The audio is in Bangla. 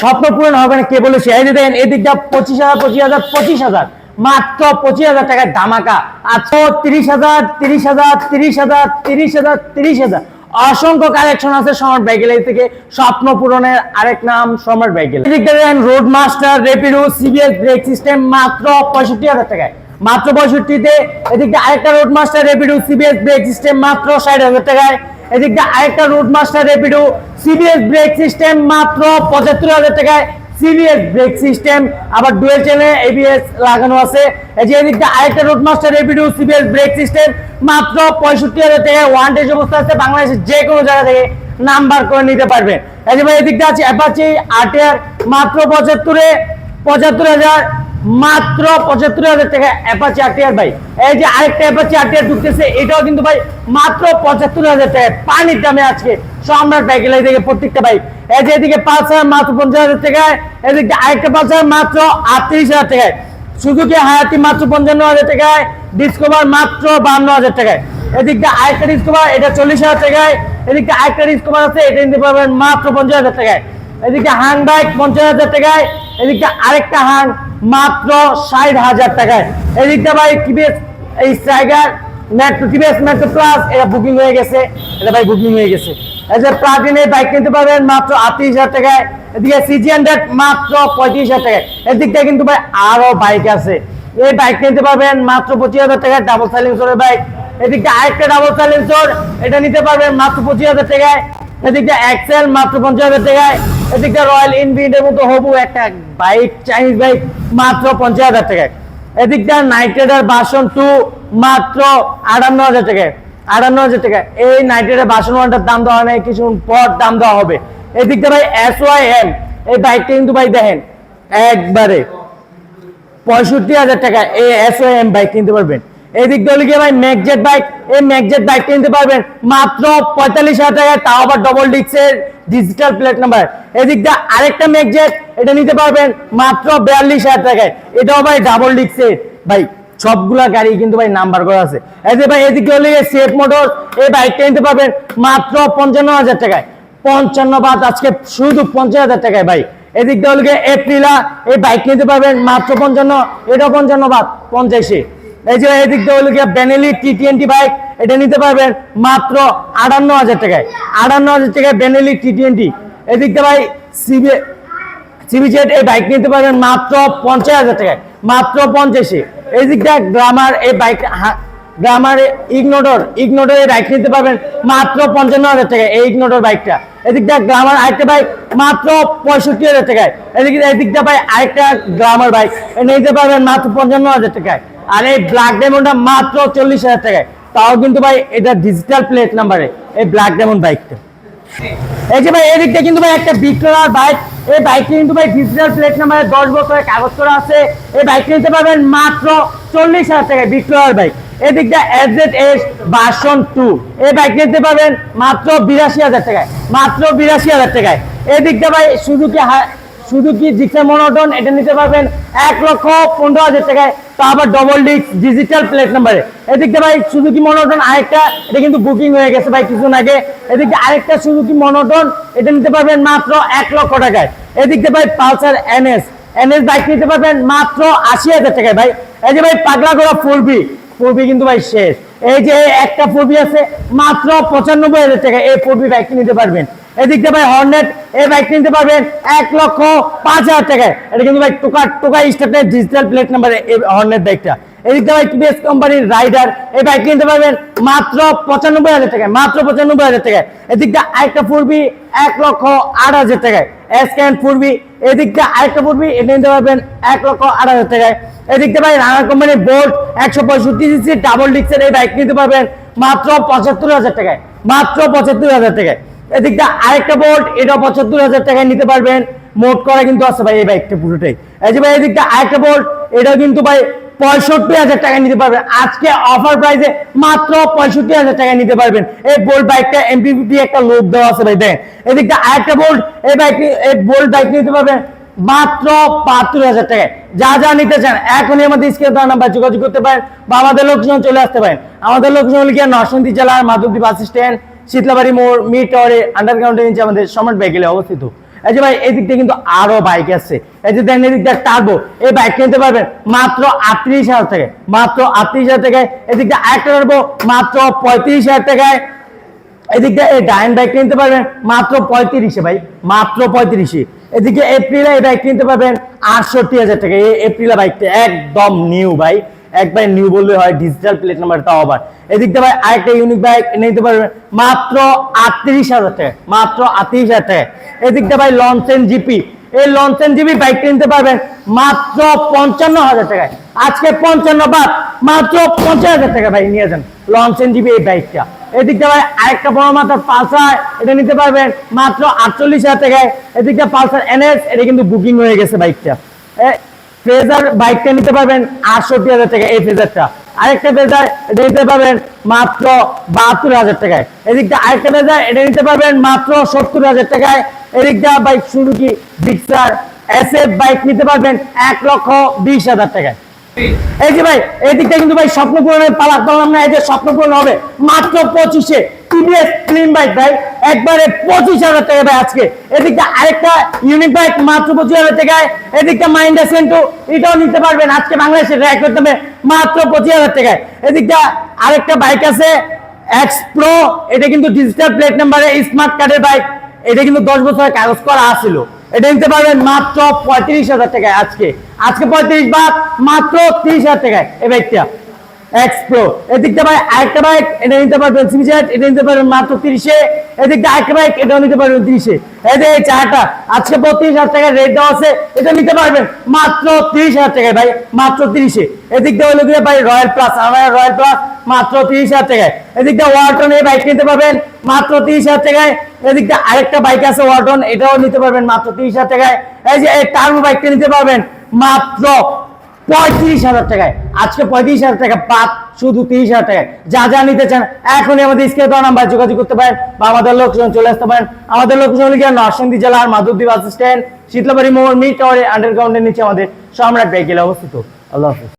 স্বপ্ন পূরণ হবে না কে বলেছে এই যে দেখেন এদিকটা পঁচিশ হাজার পঁচিশ হাজার পঁচিশ হাজার, মাত্র পঁচিশ হাজার টাকায় ধামাকা। আচ্ছা তিরিশ হাজার তিরিশ হাজার তিরিশ হাজার তিরিশ হাজার তিরিশ হাজার। অসংখ্য কালেকশন আছে সম্রাট বাইকেল থেকে। স্বপ্ন পূরণের আরেক নাম সম্রাট এদিকটা দেখেন road master rapido CBS brake system মাত্র পঁয়ষট্টি হাজার টাকায়। মাত্র পঁয়ষট্টিতে এদিকটা আরেকটা road master rapido CBS brake system মাত্র ষাট হাজার টাকায়। এদিকটা আরেকটা road master rapido CBS brake system মাত্র পঁচাত্তর হাজার টাকায় সিবিএস ব্রেক সিস্টেম আবার ডুয়েল চ্যানেলে এবিএস লাগানো আছে। এই যে এদিকটা আরেকটা road master rapido CBS brake system মাত্র পঁয়ষট্টি হাজার টাকায় ওয়ান ডেজ অবস্থা আছে। বাংলাদেশের যে কোনো জায়গা থেকে নাম্বার করে নিতে পারবেন এই যে ভাই এদিকটা আছে অ্যাপাচি আরটিআর মাত্র পঁচাত্তরে, পঁচাত্তর হাজার মাত্র পঁচাত্তর হাজার টাকা অ্যাপাচি আরটিআর ভাই। এই যে আরেকটা অ্যাপাচি আর আরটিআর ঢুকতেছে, এটাও কিন্তু ভাই মাত্র পঁচাত্তর হাজার টাকা। পানির দামে আজকে সম্রাট বাইকেল থেকে প্রত্যেকটা বাইক এই যে এদিকে পাঁচ হাজার মাত্র পঞ্চাশ হাজার টাকায় এদিকে আরেকটা পাঁচ হাজার মাত্র আটত্রিশ হাজার টাকায় সুজুকি হায়াতি মাত্র পঞ্চান্ন হাজার টাকায় ডিসকভার মাত্র বান্ন হাজার টাকায় এদিকটা আরেকটা ডিসকভার, এটা চল্লিশ হাজার টাকায় এদিকে আরেকটা ডিসকভার আছে, এটা নিতে পারবেন মাত্র পঞ্চাশ হাজার টাকায় এদিকে হাং বাইক পঞ্চাশ হাজার টাকায় এদিকে আরেকটা হাং মাত্র ষাট হাজার টাকায়। এদিকটা ভাই টিভিএস এই striker metro TVS metro plus এটা বুকিং হয়ে গেছে। এটা ভাই বুকিং হয়ে গেছে। এই যে বাইক কিনতে পারবেন মাত্র আটত্রিশ হাজার টাকায়। এদিকে সিজি হান্ড্রেড মাত্র পঁয়ত্রিশ হাজার টাকায়। এদিকটা কিন্তু ভাই আরও বাইক আছে। এই বাইক নিতে পারবেন মাত্র পঁচিশ হাজার টাকায় ডাবল সাইলেন্সরের বাইক এদিকটা আরেকটা ডাবল সাইলেন্সর এটা নিতে পারবেন মাত্র পঁচিশ হাজার টাকায়। এদিকটা এক্সেল মাত্র পঞ্চাশ হাজার টাকায়, এদিকটা রয়্যাল এনফিল্ডের মতো হবু একটা বাইক চাইনিজ বাইক মাত্র পঞ্চাশ হাজার টাকায়। এদিকটা নাইট রাইডার বাসন টু মাত্র আটান্ন হাজার টাকায়। আটান্ন হাজার টাকা এই নাইট রাইডার বাসন ওয়ানটার দাম দেওয়া নাই, কিছু পর দাম দেওয়া হবে। এদিকটা ভাই এস ওয়াই এম এই বাইকটা কিন্তু ভাই দেখেন, একবারে পঁয়ষট্টি হাজার টাকা এই এস ওয়াই এম বাইক কিনতে পারবেন। এদিক দিয়ে গিয়ে ভাই, ম্যাকজেট বাইক এই ম্যাকজেট বাইক কিনতে পারবেন মাত্র পঁয়তাল্লিশ হাজার টাকায় তাও আবার ডবল ডিক্সের ডিজিটাল প্লেট নাম্বার এদিক দিয়ে আরেকটা ম্যাকজেট, এটা নিতে পারবেন মাত্র বিয়াল্লিশ হাজার টাকায়। এটাও ভাই ডাবল ডিক্সের ভাই, সবগুলা গাড়ি কিন্তু ভাই নাম্বার করা আছে। এই যে ভাই, এদিকে হলে সেফ মোটর এই বাইকটা নিতে পারবেন মাত্র পঞ্চান্ন হাজার টাকায়। পঞ্চান্ন বাদ আজকে শুধু পঞ্চাশ হাজার টাকায় ভাই। এদিক দিয়ে হলে এপ্রিলা এই বাইক নিতে পারবেন মাত্র পঞ্চান্ন এটা পঞ্চান্ন বাদ, পঞ্চাশে। এই যে এদিক দিয়ে হলো গিয়ে বেনেলি টি টোয়েন্টি বাইক এটা নিতে পারবেন মাত্র আটান্ন হাজার টাকায়। আটান্ন হাজার টাকায় বেনেলি টি টোয়েন্টি এদিক দিয়ে ভাই সিবি সিবিজেড এই বাইক নিতে পারবেন মাত্র পঞ্চাশ হাজার টাকায়। মাত্র পঞ্চাশে। এই দিকটা গ্রামার এই বাইক গ্রামার ইগনোটর ইগনোটর এই বাইক নিতে পারবেন মাত্র পঞ্চান্ন হাজার টাকায় এই ইগনোটর বাইকটা এদিকটা গ্রামার আরেকটা বাইক মাত্র পঁয়ষট্টি হাজার টাকায়। এদিকে এদিকটা ভাই আরেকটা গ্রামার বাইক নিতে পারবেন মাত্র পঞ্চান্ন হাজার টাকায়। আর এই ব্ল্যাক ডায়মন্ডটা মাত্র চল্লিশ হাজার টাকায়। তাও কিন্তু ভাই এটা ডিজিটাল প্লেট নাম্বারে এই ব্ল্যাক ডায়মন্ড বাইকটা এই যে ভাই এদিকটা কিন্তু ভাই একটা বিক্রয়ার বাইক এই বাইকটা কিন্তু ভাই ডিজিটাল প্লেট নাম্বারে দশ বছরের কাগজ করা আছে। এই বাইক নিতে পারবেন মাত্র চল্লিশ হাজার টাকায় বিক্রয়ার বাইক এদিকটা এফজেড এস ভার্সন টু এই বাইক নিতে পারবেন মাত্র বিরাশি হাজার টাকায়, মাত্র বিরাশি হাজার টাকায়। এদিকটা ভাই সুজুকি সুজুকি জিক্সা মনোটন এটা নিতে পারবেন এক লক্ষ পনেরো হাজার টাকায়। তা আবার ডবল ডিস্ক ডিজিটাল প্লেট নাম্বারে এদিকটা ভাই সুজুকি মনোটন আরেকটা, এটা কিন্তু বুকিং হয়ে গেছে ভাই কিছুদিন আগে। এদিকে আরেকটা সুজুকি মনোটন এটা নিতে পারবেন মাত্র এক লক্ষ টাকায়। এদিকে ভাই পালসার এনএস এনএস বাইক নিতে পারবেন মাত্র আশি হাজার টাকায় ভাই। এই যে ভাই পাগলা করা ফোর বি ফোর বি কিন্তু ভাই শেষ। এই যে একটা ফোর বি আছে, মাত্র পঁচানব্বই হাজার টাকা এই ফোর বি বাইকটি নিতে পারবেন। এদিকটা ভাই হর্নেট এই বাইক নিতে পারবেন এক লক্ষ পাঁচ হাজার টাকায়। এটা কিন্তু ভাই টোকা টোকা স্টার্টের ডিজিটাল প্লেট নাম্বারে এই হর্নেট বাইকটা এদিকটা ভাই টিভিএস কোম্পানির রাইডার এই বাইক নিতে পারবেন মাত্র পঁচানব্বই হাজার টাকায়, মাত্র পঁচানব্বই হাজার টাকায়। এদিকটা আরেকটা ফুরবি এক লক্ষ আট হাজার টাকায়। স্ক্যান ফুরবি এদিকটা আরেকটা ফুরবি এটা নিতে পারবেন এক লক্ষ আট হাজার টাকায়। এদিকটা ভাই রানা কোম্পানির বোল্ট একশো পঁয়ষট্টি সিসি ডাবল ডিক্সের এই বাইক নিতে পারবেন মাত্র পঁচাত্তর হাজার টাকায়। মাত্র পঁচাত্তর হাজার টাকায়। এদিকটা আরেকটা বোল্ট এটা পঁচাত্তর হাজার টাকায় নিতে পারবেন। মোট করা কিন্তু আছে ভাই এই বাইকটা পুরোটাই। এই যে ভাই এদিকটা আরেকটা বোল্ট এটা কিন্তু ভাই পঁয়ষট্টি হাজার টাকা নিতে পারবেন। আজকে অফার প্রাইসে মাত্র পঁয়ষট্টি হাজার টাকা নিতে পারবেন। এই বোল্ট বাইকটা এমপিপি একটা লোক দেওয়া আছে ভাই দেখেন এদিকটা আরেকটা বোল্ট এই বাইক এই বোল্ট বাইক নিতে পারবেন মাত্র বাহাত্তর হাজার টাকায়। যা যা নিতে চান, এখনই আমাদের স্ক্রিনে দেওয়া নাম্বার যোগাযোগ করতে পারেন বা আমাদের লোকেশন চলে আসতে পারেন। আমাদের লোকেশন হল গিয়ে নরসিংদী জেলার মাধবদী বাস স্ট্যান্ড শীতলাবাড়ি মোড়, মিড টাওয়ারে আন্ডারগ্রাউন্ডের নিচে আমাদের সম্রাট বাইকেলে অবস্থিত। এই যে ভাই, এদিক দিয়ে কিন্তু আরও বাইক আছে। এই যে দেখেন, এদিক দিয়ে টার্বো এই বাইক কিনতে পারবেন মাত্র আটত্রিশ হাজার টাকায়, মাত্র আটত্রিশ হাজার টাকায়। এদিক দিয়ে আরেকটা টার্বো মাত্র পঁয়ত্রিশ হাজার টাকায়। এদিক দিয়ে এই ডাইন বাইক কিনতে পারবেন মাত্র পঁয়ত্রিশে ভাই, মাত্র পঁয়ত্রিশে। এদিকে এপ্রিলে এই বাইক কিনতে পারবেন আটষট্টি হাজার টাকা এই এপ্রিলে বাইকটা একদম নিউ ভাই। একবার নিউ বললে হয় ডিজিটাল প্লেট নাম্বার তাও আবার। এদিক দিয়ে ভাই আরেকটা ইউনিক বাইক নিতে পারবেন মাত্র আটত্রিশ হাজার টাকা, মাত্র আটত্রিশ হাজার টাকা। এদিক দিয়ে ভাই লঞ্চেন জিপি এই লঞ্চেন জিপি বাইক কিনতে পারবেন মাত্র পঞ্চান্ন হাজার টাকায়। আজকে পঞ্চান্ন বাদ, মাত্র পঞ্চাশ হাজার টাকা ভাই নিয়ে যান লঞ্চেন জিপি এই বাইকটা এদিকটা ভাই আরেকটা বড় মাথার পালসার এটা নিতে পারবেন মাত্র আটচল্লিশ হাজার টাকায়। এদিকটা পালসার এনএস এটা কিন্তু বুকিং হয়ে গেছে বাইকটা ফ্রেজার বাইকটা নিতে পারবেন আটষট্টি হাজার টাকা এই ফ্রেজারটা। আরেকটা ফ্রেজার এটা নিতে পারবেন মাত্র বাহাত্তর হাজার টাকায়। এদিকটা আরেকটা ফ্রেজার এটা নিতে পারবেন মাত্র সত্তর হাজার টাকায়। এদিকটা বাইক শুরু কি বিক্সার এস বাইক নিতে পারবেন এক লক্ষ বিশ হাজার টাকায়। এই যে ভাই এদিকটা কিন্তু ভাই স্বপ্ন পূরণের পালা করলাম না এই যে স্বপ্ন পূরণ হবে মাত্র পঁচিশে টিভিএস ক্লিন বাইক ভাই, একবারে পঁচিশ হাজার টাকা ভাই আজকে। এদিকটা আরেকটা ইউনিক বাইক মাত্র পঁচিশ হাজার টাকায়। এদিকটা সেন্টু এটাও নিতে পারবেন। আজকে বাংলাদেশে র্যাক করতে হবে মাত্র পঁচিশ হাজার টাকায়। এদিকটা আরেকটা বাইক আছে এক্স প্রো এটা কিন্তু ডিজিটাল প্লেট নাম্বারে স্মার্ট কার্ডের বাইক এটা কিন্তু দশ বছরের কাগজ করা আছিল। এটা নিতে পারবেন মাত্র পঁয়ত্রিশ হাজার টাকায় আজকে। আজকে পঁয়ত্রিশ বাদ, মাত্র তিরিশ হাজার টাকায় এই বাইকটা। এক্স প্রো এদিকটা ভাই আরেকটা বাইক, এটা নিতে পারবেন সিমিজেট এটা নিতে পারবেন মাত্র তিরিশে। এদিকটা আরেকটা বাইক, এটাও নিতে পারবেন তিরিশে। এই চারটা, আজকে বত্রিশ হাজার টাকায় রেট দেওয়া আছে, এটা নিতে পারবেন মাত্র তিরিশ হাজার টাকায় ভাই, মাত্র তিরিশে। এদিক দিয়ে হলো গিয়ে ভাই রয়্যাল প্লাস আমার রয়্যাল প্লাস মাত্র তিরিশ হাজার টাকায়। এদিকটা ওয়ালটন এই বাইক নিতে পারবেন, মাত্র তিরিশ হাজার টাকায়। এদিকটা আরেকটা বাইক আছে ওয়ালটন এটাও নিতে পারবেন মাত্র তিরিশ হাজার টাকায়। এই যে এই টার্মো বাইকটা নিতে পারবেন মাত্র পঁয়ত্রিশ হাজার টাকায়। আজকে পঁয়ত্রিশ হাজার টাকা পাত শুধু তিরিশ হাজার টাকায়। যা যা নিতে চান, এখনই আমাদের স্কেল দেওয়া নাম্বার যোগাযোগ করতে পারেন বা আমাদের লোকজন চলে আসতে পারেন। আমাদের লোকজন হলে নরসিংদী জেলার মাধবদ্বীপ বাস স্ট্যান্ড শীতলাবাড়ি মোড় মিট টাওয়ারের আন্ডারগ্রাউন্ডের নিচে আমাদের সম্রাট ব্যাগেলে অবস্থিত। আল্লাহ হাফিজ।